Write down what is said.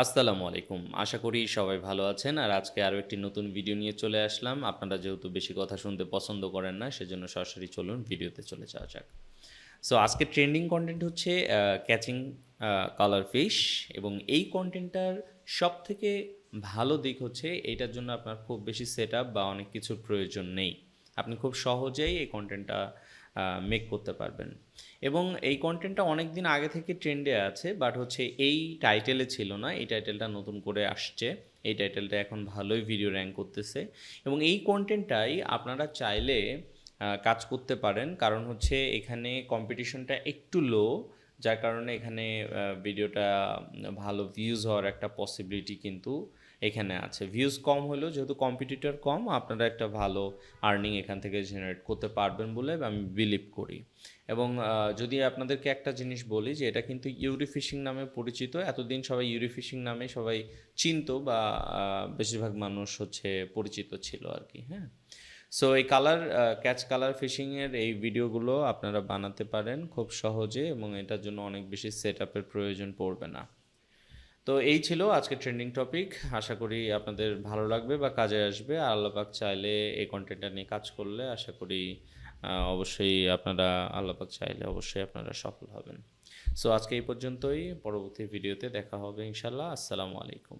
আসসালামু আলাইকুম। আশা করি সবাই ভালো আছেন। আর আজকে আরও একটি নতুন ভিডিও নিয়ে চলে আসলাম। আপনারা যেহেতু বেশি কথা শুনতে পছন্দ করেন না, সেজন্য সরাসরি চলুন ভিডিওতে চলে যাওয়া যাক। সো আজকে ট্রেন্ডিং কন্টেন্ট হচ্ছে ক্যাচিং কালার ফিশ এবং এই কন্টেন্টটার সব থেকে ভালো দিক হচ্ছে এইটার জন্য আপনার খুব বেশি সেট বা অনেক কিছুর প্রয়োজন নেই। আপনি খুব সহজেই এই কন্টেন্টটা মেক করতে পারবেন। এবং এই কন্টেন্টটা অনেক দিন আগে থেকে ট্রেন্ডে আছে বাট হচ্ছে এই টাইটেলে ছিল না, এই টাইটেলটা নতুন করে আসছে, এই টাইটেলটা এখন ভালোই ভিডিও র্যাঙ্ক করতেছে। এবং এই কন্টেন্টটাই আপনারা চাইলে কাজ করতে পারেন, কারণ হচ্ছে এখানে কম্পিটিশনটা একটু লো যার কারণে এখানে ভিডিওটা ভালো ভিউজ হওয়ার একটা পসিবিলিটি কিন্তু এখানে আছে। ভিউজ কম হলেও যেহেতু কম্পিটিটর কম, আপনারা একটা ভালো আর্নিং এখান থেকে জেনারেট করতে পারবেন বলে আমি বিলিভ করি। এবং যদি আপনাদেরকে একটা জিনিস বলি যে এটা কিন্তু ইউরি ফিশিং নামে পরিচিত, এতদিন সবাই ইউরি ফিশিং নামে সবাই চিনত বা বেশিরভাগ মানুষ হচ্ছে পরিচিত ছিল আর কি হ্যাঁ? সো এই কালার ক্যাচ কালার ফিশিংয়ের এই ভিডিওগুলো আপনারা বানাতে পারেন খুব সহজে এবং এটার জন্য অনেক বেশি সেট প্রয়োজন পড়বে না। তো এই ছিল আজকে ট্রেন্ডিং টপিক আশা করি আপনাদের ভালো লাগবে বা কাজে আসবে। আর আল্লাপাক চাইলে এই কন্টেন্টটা নিয়ে কাজ করলে আশা করি অবশ্যই আপনারা আল্লাপাক চাইলে অবশ্যই আপনারা সফল হবেন। সো আজকে এই পর্যন্তই। পরবর্তী ভিডিওতে দেখা হবে ইনশাল্লাহ আসসালামু আলাইকুম।